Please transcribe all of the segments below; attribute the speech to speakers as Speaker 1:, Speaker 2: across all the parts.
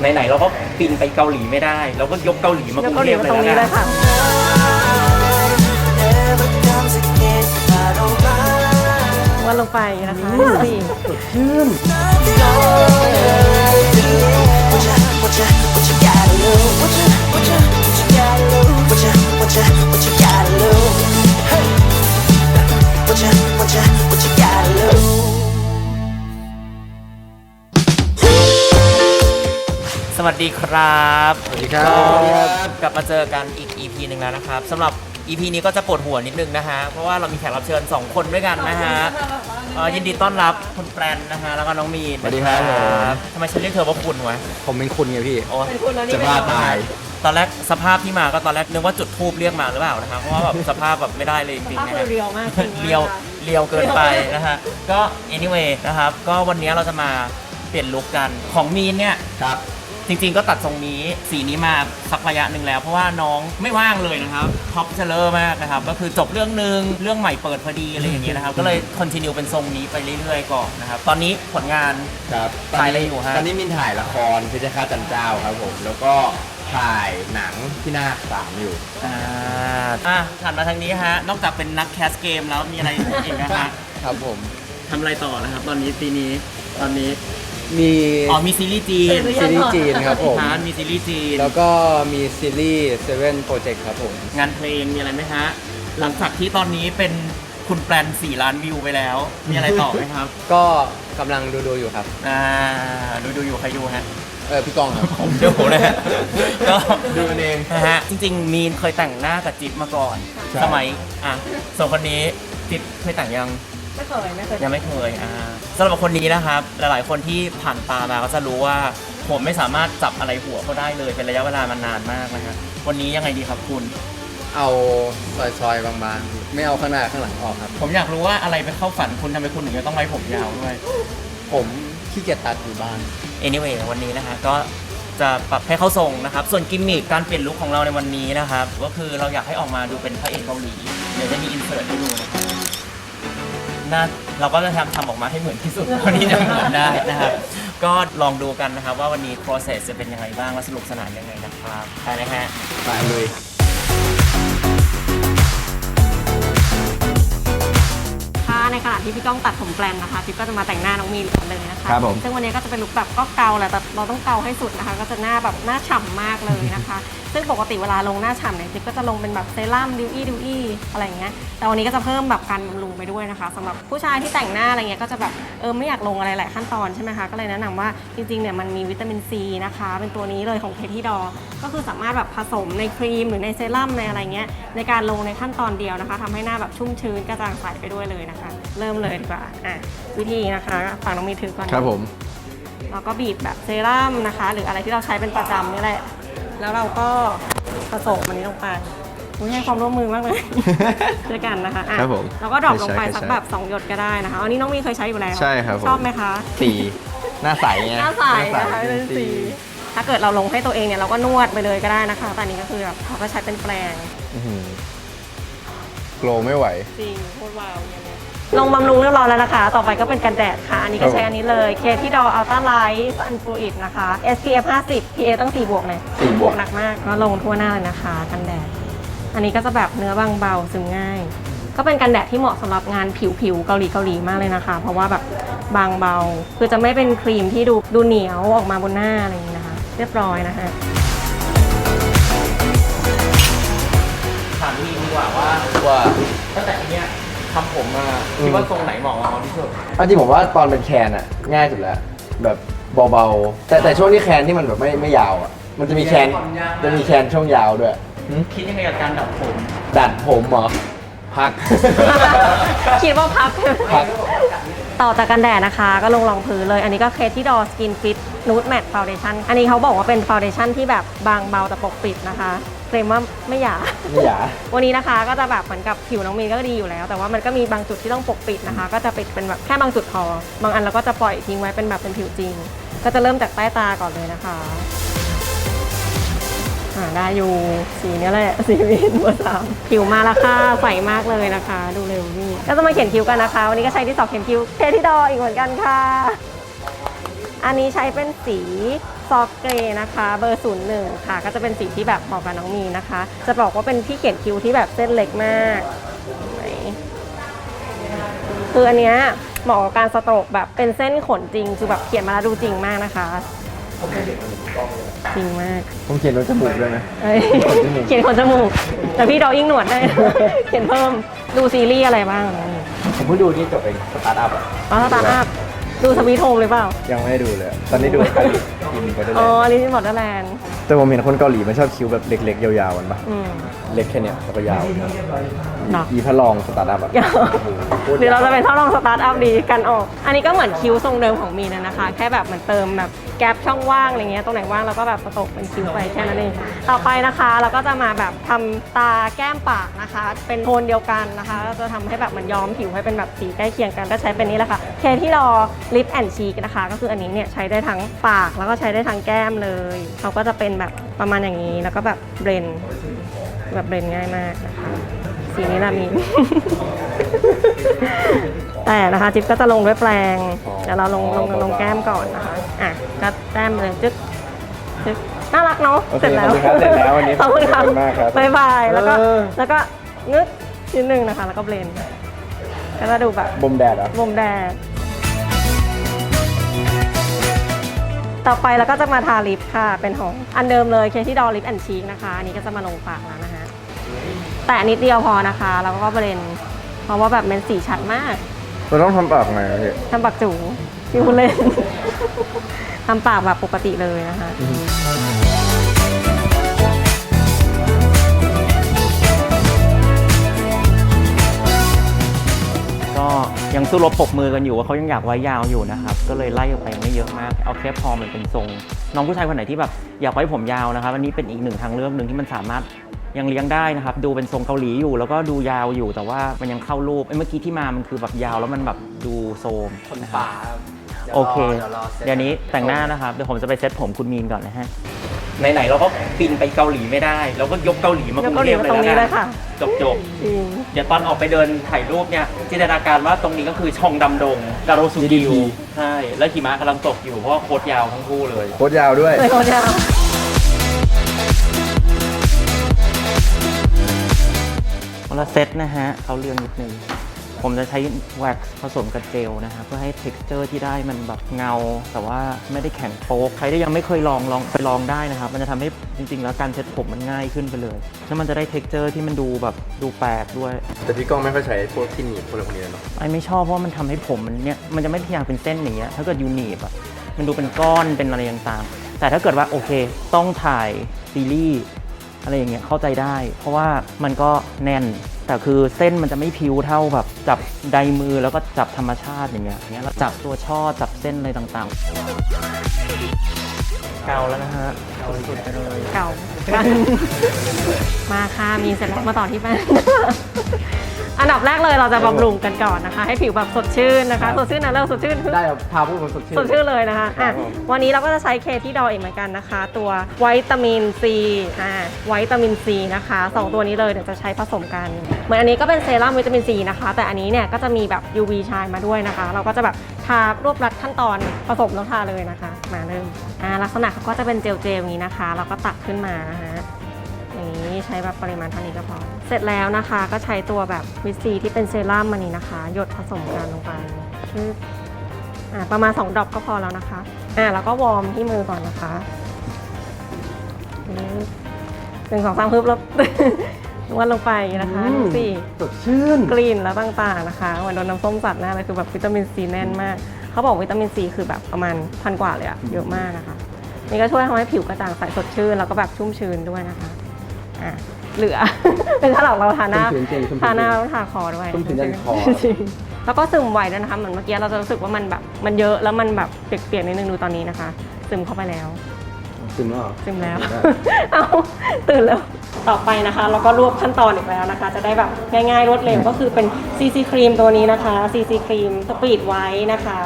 Speaker 1: ไหนๆเราก็บินไปเกาหลีไม่ได้ เราก็ยกเกาหลีมายก
Speaker 2: ก
Speaker 1: รุง
Speaker 2: เกาห
Speaker 1: เท
Speaker 2: ลี
Speaker 1: พ
Speaker 2: มา
Speaker 1: เลย
Speaker 2: ตรงนี้
Speaker 1: แล้ว
Speaker 2: เล
Speaker 1: กั
Speaker 2: ย
Speaker 1: น
Speaker 2: ค่ะ
Speaker 3: never comes again. I don't mind.
Speaker 2: วันลงไปนะคะสี่
Speaker 3: What you, what you, what you
Speaker 1: สวัสดีครับ
Speaker 4: สวัสดีครับ
Speaker 1: ก็กลับมาเจอกันอีก EP หนึ่งแล้วนะครับสำหรับ EP นี้ก็จะปวดหัวนิดนึงนะฮะ เพราะว่าเรามีแขกรับเชิญ 2 คนด้วยกันนะฮะเอ่อยินดีต้อนรับคุณแปรนนะฮะ แล้วก็น้องมีน
Speaker 4: สวัสดีครับผม
Speaker 1: ทำไมฉันเรียกเธอว่าคุณวะ
Speaker 4: ผมเป็นคุณไงพี่
Speaker 1: โอ้ย
Speaker 2: เป็นคุณแล้วนี่
Speaker 4: จะบ้าตาย
Speaker 1: ตอนแรกสภาพที่มาก็ตอนแรกนึกว่าจุดทูบเรียกมาหรือเปล่านะครับเพราะว่าแบบสภาพแบบไม่ได้เลยจริง
Speaker 2: ภาพ
Speaker 1: ๆนะ
Speaker 2: คือ
Speaker 1: ฮะ
Speaker 2: เรียวมากจริง
Speaker 1: เรียวเรียวเกินไปนะฮะ ก็ anyway นะครับ ก็วันนี้เราจะมาเปลี่ยนลุคกัน ของมีนเนี่ย
Speaker 4: ครับ
Speaker 1: จริงๆก็ตัดทรงนี้สีนี้มาสักระยะหนึ่งแล้ว เพราะว่าน้องไม่ว่างเลยนะครับท็อปเชลเลอร์มากนะครับก็คือจบเรื่องหนึ่งเรื่องใหม่เปิดพอดีอะไรอย่างเงี้ยนะครับก็เลยคอนติเนียเป็นทรงนี้ไปเรื่อยๆก่อนนะครับตอนนี้ผลงาน
Speaker 4: ครับ
Speaker 1: ถ่ายอะไรอยู่ฮะ
Speaker 4: ตอนนี้มินถ่ายละครเพชรฆาตจันเจ้าครับผม แล้วก็ถ่ายหนังที่หน้าคสามอยู่
Speaker 1: อ่าอะถัดมาทางนี้ฮะนอกจากเป็นนักแคสเกมแล้วมีอะไรอีกนะฮะ
Speaker 4: ครับผม
Speaker 1: ทำอะไรต่อนะครับ ตอนนี้ปีนี้ตอนนี้
Speaker 4: มี
Speaker 1: อ๋อมีซีรีส์จีน
Speaker 4: ซีรีส์จีนครับผม
Speaker 1: ฮะมีซีรีส์จีน
Speaker 4: แล้วก็มีซีรีส์เซเว่นโปรเจกต์ครับผม
Speaker 1: งานเพลงมีอะไรไหมฮะ หลังจากที่ตอนนี้เป็นคุณแปลน4ล้านวิวไปแล้ว มีอะไรต่อไหมครับ
Speaker 4: ก็กำลังดูดูๆอยู่ครับ
Speaker 1: อ่า ดูดูอยู่ใครดูฮะ
Speaker 4: เออพี่กองครับ
Speaker 1: ผมดูนะฮะก็
Speaker 4: ดูเอง
Speaker 1: นะฮะ จริง ๆ มีนเคยแต่งหน้ากับจิ๊บมาก่อน
Speaker 4: ใช่
Speaker 1: สมัย อะส่วนคนนี้จิ๊บเคยแต่งยัง
Speaker 2: ไม่เคยไม่เคย
Speaker 1: ยังไม่เคยอ่าสำหรับคนนี้นะครับ หลายๆ คนที่ผ่านตามาก็จะรู้ว่าผมไม่สามารถจับอะไรหัวเขาได้เลยเป็นระยะเวลามันนานมากนะฮะวันนี้ยังไงดีครับคุณ
Speaker 4: เอาซอยๆบางๆ ไม่เอาข้างหน้าข้างหลังออกครับ
Speaker 1: ผมอยากรู้ว่าอะไรไปเข้าฝันคุณทำไมคุณถึงจะต้องไว้ผมยาวด้วย
Speaker 4: ผมขี้เกียจตัดอยู่บ้าน
Speaker 1: anyway วันนี้นะฮะก็จะปรับให้เข้าทรงนะครับ ส่วนกิมมิคการเปลี่ยนลุคของเราในวันนี้นะครับ ก็คือเราอยากให้ออกมาดูเป็นพระเอกเกาหลี เดี๋ยวจะมีอินเสิร์ตให้ดูนะครับ น่าเราก็จะทำทำออกมาให้เหมือนที่สุดเท่าที่จะเหมือนได้นะครับ ก็ลองดูกันนะครับว่าวันนี้ process จะเป็นยังไงบ้างและสนุกสนานยังไงนะครับไปเลยฮะ
Speaker 4: ไปเลย
Speaker 2: ในขณะที่พี่ก้องตัดผมแปลนนะคะพี่ก็จะมาแต่งหน้าน้องมีนก่อนเลยนะคะ
Speaker 4: ครับผม
Speaker 2: ซึ่งวันนี้ก็จะเป็นลุคแบบก็เกาแหละแต่เราต้องเกาให้สุดนะคะ ก็จะหน้าแบบหน้าฉ่ำมากเลยนะคะ ซึ่งปกติเวลาลงหน้าฉ่ำเนี่ยจิ๊บก็จะลงเป็นแบบเซรั่มดิวอี้ดิวอี้อะไรอย่างเงี้ยแต่วันนี้ก็จะเพิ่มแบบการบำรุงไปด้วยนะคะสำหรับผู้ชายที่แต่งหน้าอะไรเงี้ยก็จะแบบเออไม่อยากลงอะไรหลายขั้นตอนใช่ไหมคะก็เลยแนะนำว่าจริงๆเนี่ยมันมีวิตามินซีนะคะ เป็นตัวนี้เลยของเคที่ดอก็คือสามารถแบบผสมในครีมหรือในเซรั่มในอะไรเงี้ยในการลงในขั้นตอนเดียวนะคะทำให้หน้าแบบชุ่มชื้นกระจ่างใสไปด้วยเลยนะคะเริ่มเลยดีกว่าอะวิธีนะคะฝั่งน้องมีถือก่อน
Speaker 4: ครับผม
Speaker 2: เราก็บีบแบบเซรั่มนะคะ หรืออะไรที่เราใช้เป็นประจำนี่แหละ แล้วเราก็ผสมมันนี้ลงไปอุ๊ยให้ความร่วมมือมากเลยด้วยกันนะคะอะ
Speaker 4: ครับผม
Speaker 2: แล้วก็ดรอปลงไป
Speaker 4: เคยใช้
Speaker 2: สักแบบ2หยดก็ได้นะคะอันนี้น้องมีเคยใช้อยู่แล้ว
Speaker 4: ใช่ครับผม
Speaker 2: ชอบไหมคะ
Speaker 4: สีหน้าใสไง
Speaker 2: หน้าใสนะคะเป็นสีถ้าเกิดเราลงให้ตัวเองเนี่ยเราก็นวดไปเลยก็ได้นะคะแต่อันนี้ก็คือแบบเขาก็ใช้เป็นแปรง
Speaker 4: โกลไม่ไหว
Speaker 2: จริงโคตรว้าวอย่างเงี้ย ลงบำรุงเรียบร้อยแล้วนะคะ ต่อไปก็เป็นกันแดดค่ะ อันนี้ก็ใช้อันนี้เลยเคที่ดออัลต้าไลท์ซันฟลูอิดนะคะ SPF 50 PA ตั้ง4บวกเลย
Speaker 4: สี่บวก
Speaker 2: หนักมาก ก็ลงทั่วหน้าเลยนะคะ กันแดด อันนี้ก็จะแบบเนื้อบางเบาซึมง่าย ก็เป็นกันแดดที่เหมาะสำหรับงานผิวๆเกาหลีเกาหลีมากเลยนะคะ เพราะว่าแบบบางเบา คือจะไม่เป็นครีมที่ดูดูเหนียวออกมาบนหน้าอะไรอย่างนี้นะคะ เรียบร้อยนะคะ
Speaker 1: ถามพี่ดีกว่าว่า
Speaker 4: ว่า
Speaker 1: ตั้งแต่เนี้ย ทำผมมา
Speaker 4: อืม
Speaker 1: คิดว่าทรงไหนเหมาะกับเราที่สุด
Speaker 4: อันที่ผมว่าตอนเป็นแคนอะง่ายสุดแล้วแบบเบาๆแต่แต่ช่วงที่แคนที่มันแบบไม่ไม่ยาวอะมันจะมีแคน
Speaker 1: ความยาว
Speaker 4: จะมีแคนช่วงยาวด้วยหึ
Speaker 1: คิดยังไงกับการดัดผม
Speaker 4: ดัดผมเหรอพัก
Speaker 2: คิดว่าพับ
Speaker 4: พัก
Speaker 2: ต่อจากกันแดดนะคะ ก็ลงรองพื้นเลย อันนี้ก็เคที่ดอสกินฟิตนูดแมตต์ฟาวเดชั่นอันนี้เขาบอกว่าเป็นฟาวเดชั่นที่แบบบางเบาแต่ปกปิดนะคะ เคลมว่าไม่หยา
Speaker 4: ไม่หยา
Speaker 2: วันนี้นะคะก็จะแบบเหมือนกับผิวน้องมีนก็ดีอยู่แล้ว แต่ว่ามันก็มีบางจุดที่ต้องปกปิดนะคะ ก็จะปิดเป็นแบบแค่บางจุดพอบางอันเราก็จะปล่อยทิ้งไว้เป็นแบบเป็นผิวจริง ก็จะเริ่มจากใต้ตาก่อนเลยนะคะอ่าได้อยู่สีเนี้ยแหละสีวินเบอร์สามผิวมาแล้วค่ะใสมากเลยนะคะ ดูเร็วนี่ก็จะมาเขียนคิ้วกันนะคะ วันนี้ก็ใช้ที่สอบเขียนคิ้วเทที่ดออีกเหมือนกันค่ะ อันนี้ใช้เป็นสีซอฟเกรย์นะคะ เบอร์01ค่ะ ก็จะเป็นสีที่แบบเหมาะกับน้องมีนนะคะ จะบอกว่าเป็นที่เขียนคิ้วที่แบบเส้นเล็กมากไหนคืออันเนี้ยเหมาะกับการสโตรกแบบเป็นเส้นขนจริงคือแบบเขียนมาแล้วดูจริงมากนะคะจริงมาก
Speaker 4: ผมเขียนรถจมูกด้วยนะ
Speaker 2: เอ้ย
Speaker 4: ขนจมูก
Speaker 2: เขียนขนจมูก แต่พี่ดอยิ่งหนวดได้ เขียนเพิ่มดูซีรีส์อะไรบ้าง
Speaker 4: ผมเพิ่งดูที่จบเองสตาร์ทอัพอะ
Speaker 2: อ๋อสตาร์ทอัพ ดูสวีทโฮมเลยเปล่า
Speaker 4: ยังไม่ได้ดูเลย ตอนนี้ดูเกาหลีกินไปได้
Speaker 2: อ๋
Speaker 4: เล
Speaker 2: อยอันนี้ที่บอร์ดแลนด์
Speaker 4: แต่ผมเห็นคนเกาหลีมันชอบคิ้วแบบเล็กๆ ยาวๆกันปะ
Speaker 2: อืม
Speaker 4: เล็กแค่เนี้ยแล้วก็ยาว
Speaker 2: เนาะ
Speaker 4: อีพระรองสตาร์ทอัพอะ
Speaker 2: ยาวหรือเราจะเป็นท่อรองสตาร์ทอัพดีกันออก อันนี้ก็เหมือนคิ้วทรงเดิมของมีนนะนะคะ แค่แบบเหมือนเติมแบบแกลบช่องว่างอะไรเงี้ย ตรงไหนว่างเราก็แบบสโตกเป็นคิ้วไปแค่นั้นเอง ต่อไปนะคะเราก็จะมาแบบทำตาแก้มปากนะคะ เป็นโทนเดียวกันนะคะก็จะทำให้แบบมันย้อมผิวให้เป็นแบบสีใกล้เคียงกัน ก็ใช้เป็นนี้แหละค่ะ เคที่รอลิปแอนชีกนะคะ ก็คืออันนี้เนี่ยใช้ได้ทั้งปากแล้วก็ใช้ได้ทั้งแก้มเลยเขาก็จะเป็นแบบประมาณอย่างนี้แล้วก็แบบเบรนแบบเบรนง่ายมากนะคะ สีนี้ละมี แต่นะคะจิ๊บก็จะลงด้วยแปรงเดี๋ยวเราลงลงลงแก้มก่อนนะคะอะก็แต้มเลยจึ๊กจึ๊กน่ารักเนาะ
Speaker 4: โอเคขอบคุณครับเสร็จแล้ววันนี้
Speaker 2: ขอบคุณครับ
Speaker 4: ขอบคุณมากครับ
Speaker 2: บ๊ายบายแล้วก็
Speaker 4: เออ
Speaker 2: แล้วก็งึกนิดนึงนะคะ แล้วก็เบลนด์ก็จะดูแบบ
Speaker 4: บ่มแดดเหรอ
Speaker 2: มุมแดง ต่อไปเราก็จะมาทาลิปค่ะ เป็นของอันเดิมเลยเคที่ดอลิปแอนชีกนะคะ อันนี้ก็จะมาลงปากแล้วนะคะ แต่นิดเดียวพอนะคะ แล้วก็เบรนด์เพราะว่าแบบเป็นสีชัดมาก
Speaker 4: เราต้องทำปากไงพี่
Speaker 2: ทำปากจูพี่คุณเล่น ทำปากแบบปกติเลยนะคะ
Speaker 1: สู้รบปรบมือกันอยู่ว่าเขายังอยากไว้ยาวอยู่นะครับ ก็เลยไล่ออกไปไม่เยอะมาก เอาแค่พอมันเป็นทรง น้องผู้ชายคนไหนที่แบบอยากไว้ผมยาวนะครับ อันนี้เป็นอีกหนึ่งทางเลือกหนึ่งที่มันสามารถยังเลี้ยงได้นะครับ ดูเป็นทรงเกาหลีอยู่ แล้วก็ดูยาวอยู่ แต่ว่ามันยังเข้ารูปไอ้เมื่อกี้ที่มามันคือแบบยาวแล้วมันแบบดูโซมนะครับโอเคเดี๋ยวนี้แต่งหน้านะครับ เดี๋ยวผมจะไปเซ็ตผมคุณมีนก่อนนะฮะ ไหนๆเราก็บินไปเกาหลีไม่ได้ เราก็ยกเกาหลีมาย
Speaker 2: กเกาหลีมาตรงนี้เลยค่ะ
Speaker 1: จบจบ
Speaker 2: จริง
Speaker 1: ๆเดี๋ยวตอนออกไปเดินถ่ายรูปเนี่ยจินตนาการว่าตรงนี้ก็คือชองดำดงดาโรสุกิวใช่แล้วหิมะกำลังตกอยู่เพราะว่าโคตรยาวทั้งคู่เลย
Speaker 4: โคตรยาวด้วย
Speaker 2: เลยคนเดียว
Speaker 1: คนละเซตนะฮะเขาเรียงนิดนึง ผมจะใช้แว็กซ์ผสมกับเจลนะฮะเพื่อให้ texture ที่ได้มันแบบเงา แต่ว่าไม่ได้แข็งโป๊กใครที่ยังไม่เคยลองลองไปลองได้นะครับ มันจะทำให้จริง ๆ แล้วการเซ็ตผมมันง่ายขึ้นไปเลยแล้วมันจะได้ texture ที่มันดูแบบดูแปลกด้วย
Speaker 4: แต่พี่ก้องไม่ค่อยใช้พวกที่หนีบพวกอะไรพวกนี้เนาะ
Speaker 1: ไอไม่ชอบเพราะว่ามันทำให้ผมมันเนี่ยมันจะไม่อยากเป็นเส้นอย่างเงี้ยถ้าเกิดยูนีบอะมันดูเป็นก้อนเป็นอะไรต่างๆแต่ถ้าเกิดว่าโอเค ต้องถ่ายซีรีส์อะไรอย่างเงี้ยเข้าใจได้ เพราะว่ามันก็แน่น แต่คือเส้นมันจะไม่พิวเท่าแบบจับไดมือแล้วก็จับธรรมชาติอย่างเงี้ยอย่างเงี้ยเราจับตัวช่อจับเส้นอะไรต่างๆ เกาแล้วนะฮะสุดไปเลย
Speaker 2: เก่า มาค่ะ มีเสร็จแล้วมาต่อที่บ้าน นดับแรกเลยเราจะบำรุงกันก่อนนะคะ ให้ผิวแบบสดชื่นนะคะ สดชื่นนะเริ่มสดชื่น
Speaker 4: ได้ครับพาพวกมันสดชื่น
Speaker 2: สดชื่นเลยนะคะอะ
Speaker 4: ครับผม
Speaker 2: วันนี้เราก็จะใช้เคที่ดออีกเหมือนกันนะคะ ตัววิตามินซีอ่าวิตามินซีนะคะสองตัวนี้เลยเดี๋ยวจะใช้ผสมกัน เหมือนอันนี้ก็เป็นเซรั่มวิตามินซีนะคะ แต่อันนี้เนี่ยก็จะมีแบบ UV ชายมาด้วยนะคะ เราก็จะแบบทารวบรัดขั้นตอนผสมแล้วทาเลยนะคะ มาเริ่มอ่าลักษณะเขาก็จะเป็นเจลเจลๆอย่างนี้นะคะ เราก็ตักขึ้นมานะคะอย่าง นี้ใช้แบบปริมาณเท่านี้ก็พอ เสร็จแล้วนะคะก็ใช้ตัวแบบวิตซีที่เป็นเซรั่มมันนี้นะคะ หยดผสมกันลงไปชืบอ่าประมาณ 2ดรอปก็พอแล้วนะคะอ่าแล้วก็วอร์มที่มือก่อนนะคะปึ๊บหนึ่งสองสามพึบแล้วนวดลงไปนะคะ
Speaker 4: อืม
Speaker 2: ดูสิ
Speaker 4: สดชื่น
Speaker 2: กลิ่นแล้วต่างๆนะคะเหมือนโดนน้ำส้มสัดหน้าเลยคือแบบวิตามินซีแน่นมาก เขาบอกวิตามินซีคือแบบประมาณพันกว่าเลยอะเยอะมากนะคะ นี่ก็ช่วยทำให้ผิวกระจ่างใสสดชื่นแล้วก็แบบชุ่มชื้นด้วยนะคะ อะเหลือ เป็นถ้าเราเราทาหน้า
Speaker 4: ชุ่มชื้นจริงชุ่มชื้น
Speaker 2: ทาหน้าแล้วทาคอด้วย
Speaker 4: ชุ่มชื้นยันคอ
Speaker 2: จริงแล้วก็ซึมไวด้วยนะคะเหมือนเมื่อกี้เราจะรู้สึกว่ามันแบบมันเยอะแล้วมันแบบเปียกๆนิดนึงดูตอนนี้นะคะ ซึมเข้าไปแล้ว
Speaker 4: ซึมแล้วเหรอ
Speaker 2: ซึมแล้ว
Speaker 4: ได้
Speaker 2: เอาตื่นแล้ว ต่อไปนะคะเราก็รวบขั้นตอนอีกแล้วนะคะ จะได้แบบง่ายๆรวดเร็วก็คือเป็น CC ครีมตัวนี้นะคะ CC ครีมสปีดไว้นะคะ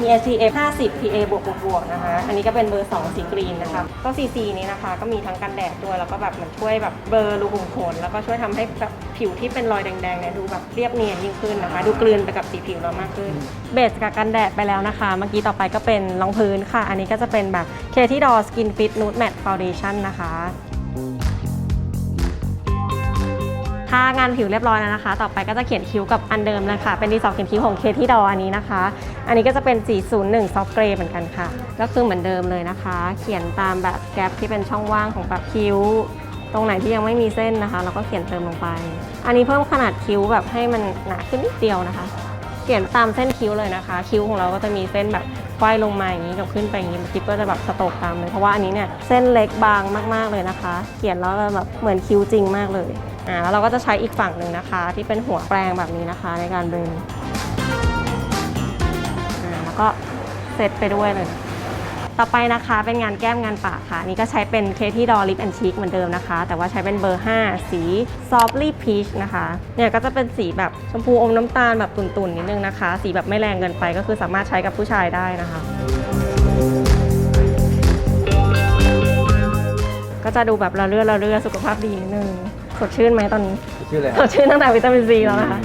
Speaker 2: มี SPF 50 PA บวกบวกบวกนะคะ อันนี้ก็เป็นเบอร์ 2 สีกรีนนะคะ ก็ CC นี้นะคะ ก็มีทั้งกันแดดด้วย แล้วก็แบบเหมันช่วยแบบเบลอรูขุมขน แล้วก็ช่วยทำให้แบบผิวที่เป็นรอยแดงๆเนี่ยดูแบบเรียบเนียนยิ่งขึ้นนะคะ ดูกลืนไปกับสีผิวเรามากขึ้น เบสกับกันแดดไปแล้วนะคะ เมื่อกี้ต่อไปก็เป็นรองพื้นค่ะ อันนี้ก็จะเป็นแบบ k t d o Skin Fit Nude Matte Foundation นะคะ ถ้างานผิวเรียบร้อยแล้วนะคะ ต่อไปก็จะเขียนคิ้วกับอันเดิมเลยค่ะ เป็นดีสอเขียนคิ้วของเคที่ดออันนี้นะคะ อันนี้ก็จะเป็น 401 soft gray เหมือนกันค่ะ ก็คือเหมือนเดิมเลยนะคะ เขียนตามแบบแกลบที่เป็นช่องว่างของแบบคิ้ว ตรงไหนที่ยังไม่มีเส้นนะคะ เราก็เขียนเติมลงไป อันนี้เพิ่มขนาดคิ้วแบบให้มันหนาขึ้นนิดเดียวนะคะ เขียนตามเส้นคิ้วเลยนะคะ คิ้วของเราก็จะมีเส้นแบบควายลงมาอย่างนี้กับขึ้นไปอย่างนี้จิ๊บก็จะแบบสโตกตามเลยเพราะว่าอันนี้เนี่ยเส้นเล็กบางมากๆเลยนะคะ เขียนแล้วแบบเหมือนคิ้วจริงมากเลย อ่าแล้วเราก็จะใช้อีกฝั่งหนึ่งนะคะ ที่เป็นหัวแปรงแบบนี้นะคะ ในการเบรนอ่าแล้วก็เซตไปด้วยเลยต่อไปนะคะเป็นงานแก้มงานปากค่ะนี่ก็ใช้เป็นเคที่ดอลิปแอนชีกเหมือนเดิมนะคะ แต่ว่าใช้เป็นเบอร์ 5 สีซอฟลี่พีชนะคะเนี่ยก็จะเป็นสีแบบชมพูอมน้ำตาลแบบตุ่นๆนิดนึงนะคะ สีแบบไม่แรงเกินไปก็คือสามารถใช้กับผู้ชายได้นะคะ ก็จะดูแบบระเรื่อระเรื่อสุขภาพดีนิดนึง สดชื่นไหมตอนนี้
Speaker 4: ชื่ออะไร
Speaker 2: สดชื่นตั้งแต่วิตามินซีแล้วนะคะ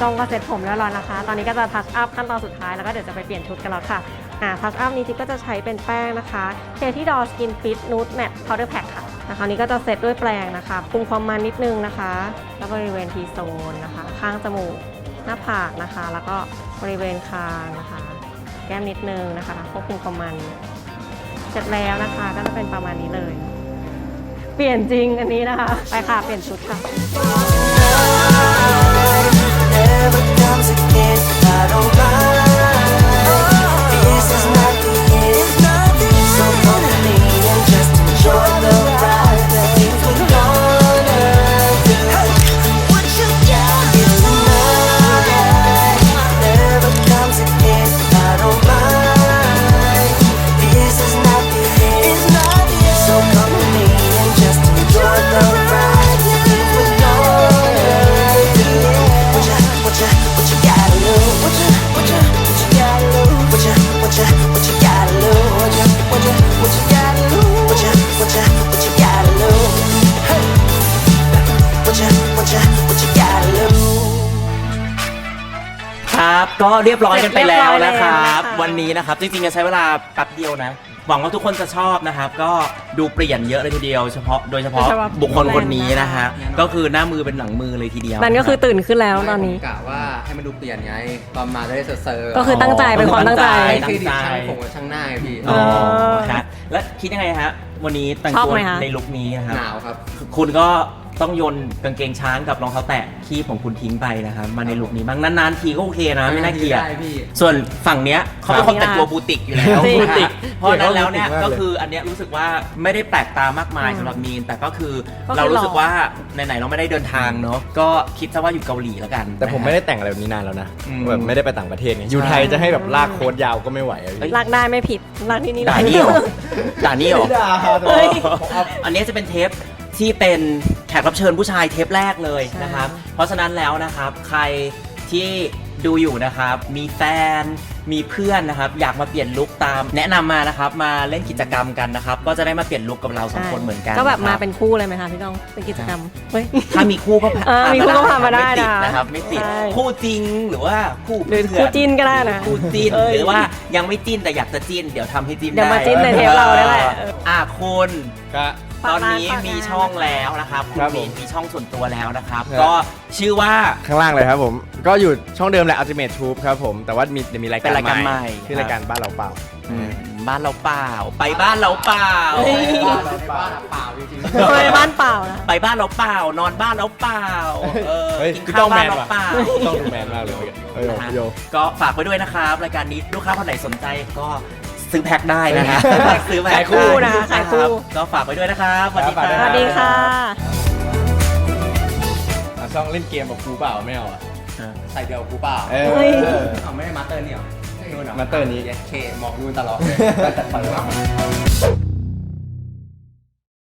Speaker 2: จ้องก็เสร็จผมแล้วร้อยนะคะ ตอนนี้ก็จะทัชอัพขั้นตอนสุดท้ายแล้วก็เดี๋ยวจะไปเปลี่ยนชุดกันแล้วค่ะ อ่าทัชอัพนี้จิ๊บก็จะใช้เป็นแป้งนะคะเคที่ดอสกินฟิตนูตแมทพาวเดอร์แพคค่ะนะคะอันนี้ก็จะเซตด้วยแปรงนะคะปรุงความมันนิดนึงนะคะ แล้วบริเวณทีโซนนะคะ ข้างจมูก หน้าผากนะคะ แล้วก็บริเวณคางนะคะ แก้มนิดนึงนะคะควบคุมความมัน เสร็จแล้วนะคะ ก็จะเป็นประมาณนี้เลย เปลี่ยนจริงอันนี้นะคะ ไปค่ะ เปลี่ยนชุดค่ะ
Speaker 3: never comes again. I don't
Speaker 1: ก็เรียบร้อยกันไปแล้วนะครับ
Speaker 2: เรียบร้อยแล้วค่ะ
Speaker 1: วันนี้นะครับ จริงๆจะใช้เวลาแป๊บเดียวนะ หวังว่าทุกคนจะชอบนะครับ ก็ดูเปลี่ยนเยอะเลยทีเดียวเฉพาะ โดยเฉพาะ
Speaker 2: โดยเฉพาะ
Speaker 1: บุคคลคนนี้นะฮะก็คือหน้ามือเป็นหลังมือเลยทีเดียว
Speaker 2: นั่นก็คือตื่นขึ้นแล้วตอนนี้
Speaker 5: ผมกะว่าให้มันดูเปลี่ยนไงตอนมาจะได้เซอร์ๆ
Speaker 2: ก็คือตั้งใจเป็นความตั้งใจ
Speaker 5: ให้เครดิตช่างผมกับช่างหน้าไงพี่
Speaker 1: อ๋อ
Speaker 2: เออ
Speaker 1: ฮะแล้วคิดยังไงฮะวันนี้แต่ง
Speaker 2: ชอบ
Speaker 1: ตัว
Speaker 2: ไหมคะ
Speaker 1: ในลุคนี้นะครับ
Speaker 5: หนาวครับ
Speaker 1: คุณก็ ต้องโยนกางเกงช้างกับรองเท้าแตะคีบของคุณทิ้งไปนะครับมาในลุคนี้บ้างนานๆทีก็โอเคนะไม่น่าเกลียด
Speaker 5: ได้พี่
Speaker 1: ส่วนฝั่งเนี้ยเขาเป็นคนแต่งตัวบูติกอยู่แล้ว
Speaker 2: จริง
Speaker 1: บูติกเพราะฉะนั้นแล้วเนี่ย
Speaker 4: เกลียดเขาบูติกมากเลย
Speaker 1: ก็คืออันเนี้ยรู้สึกว่าไม่ได้แปลกตามากมาย
Speaker 2: อืม
Speaker 1: สำหรับมีน แต่ก็คือ
Speaker 2: ก็คือ
Speaker 1: เรารู้สึกว่าไหนๆเราไม่ได้เดินทางเนาะก็คิดซะว่าอยู่เกาหลีแล้วกัน
Speaker 6: แต่ผม
Speaker 1: นะฮะ
Speaker 6: ไม่ได้แต่งอะไรแบบนี้นานแล้วนะ
Speaker 1: อืม
Speaker 6: แบบไม่ได้ไปต่างประเทศไงอยู่ไทยจะให้แบบลากโค้ดยาวก็ไม่ไหวอะพี่
Speaker 2: ลากได้ไม่ผิดลากที่นี่
Speaker 1: ด่า
Speaker 2: ได้
Speaker 1: นี่เหรอด่านี่เหรอ
Speaker 2: เฮ้ย
Speaker 1: อันนี้จะเป็นเทปที่เป็นแขกรับเชิญผู้ชายเทปแรกเลย
Speaker 2: ใช่
Speaker 1: นะครับ เพราะฉะนั้นแล้วนะครับใครที่ดูอยู่นะครับ มีแฟน มีเพื่อนนะครับ อยากมาเปลี่ยนลุคตาม แนะนำมานะครับ มาเล่นกิจกรรมกันนะครับ ก็จะได้มาเปลี่ยนลุคกับเราสองคนเหมือนกัน
Speaker 2: ก็แบบมาะ
Speaker 1: ครับ
Speaker 2: เป็นคู่เลยไหมคะพี่ต้องเป็นกิจกรรมเฮ้ย
Speaker 1: ถ้ามีคู่ก็
Speaker 2: เออมีคู่ก็พามาได้
Speaker 1: ไม่ติด
Speaker 2: นะ
Speaker 1: นะครับ ไม่ติด
Speaker 2: ใช่
Speaker 1: คู่จริงหรือว่าคู่
Speaker 2: หรือ
Speaker 1: เพื่อน
Speaker 2: คู่จิ้นก็ได้นะ
Speaker 1: คู่จิ้น
Speaker 2: เอ้ย
Speaker 1: หรือว่ายังไม่จิ้นแต่อยากจะจิ้นเดี๋ยวทำให้จิ้น
Speaker 2: เดี๋ยวมา
Speaker 1: ไจิ้
Speaker 2: นในเทปเราได้แหละ
Speaker 1: อออะคุณ
Speaker 6: ก็
Speaker 1: ตอนนี้
Speaker 2: ฝากร้าน
Speaker 1: มีช่องแล้วนะครับคุณ
Speaker 6: ครับ
Speaker 1: มี
Speaker 6: ผม
Speaker 1: นมีช่องส่วนตัวแล้วนะครับ
Speaker 6: ครับ
Speaker 1: ก็ชื่อว่า
Speaker 6: ข้างล่างเลยครับผม ก็อยู่ช่องเดิมแหละ Ultimate Troop ครับผม แต่ว่ามีเดี๋ยวมีราย
Speaker 1: เป็
Speaker 6: การ
Speaker 1: นรายการใหม่
Speaker 6: ที่รายการบ้านเราเปล่า
Speaker 1: อืมบ้านเราเปล่า ไปบ้านเราเปล่า
Speaker 2: เฮ้ย
Speaker 5: บ้านเราไปบ้านเปล่าจริง
Speaker 2: ทำไมบ้านเปล่านะ
Speaker 1: ไปบ้านเราเปล่า นอนบ้านเราเปล่าเออ
Speaker 6: เฮ้ย
Speaker 1: กิน
Speaker 6: พี่
Speaker 1: ข้า
Speaker 6: ต้
Speaker 1: ว
Speaker 6: องแม
Speaker 1: บ้าน
Speaker 6: น
Speaker 1: เรา
Speaker 6: ว่ะ
Speaker 1: เปล่า
Speaker 6: ต้องดูแมนมากเลยเมื่อกี้เออ
Speaker 1: นะฮะ
Speaker 6: โย
Speaker 1: ก็ฝากไว้ด้วยนะครับ รายการนี้ลูกค้าคนไหนสนใจก็ ซื้อแพ็คได้นะฮะซื้อแพ็ค
Speaker 2: ขายคู่นะขายคู่
Speaker 1: ก็ฝากไว้ด้วยนะครับสวัสดีค
Speaker 6: ครั
Speaker 1: รับ
Speaker 6: บ
Speaker 2: สวัสดีค่ะ
Speaker 6: อะช่องเล่นเกมกับครูเปล่าไม่เอาอะ
Speaker 5: ๆใส่เดียวกูเปล่า
Speaker 6: เออ
Speaker 2: เฮ้ย
Speaker 5: เอาไม่ได้มาสเตอร์นี่เหรอนู่นเหรอ
Speaker 6: มาสเตอร์นี้
Speaker 5: เคมองนู่นตลอดเลยแต่ฝันว่า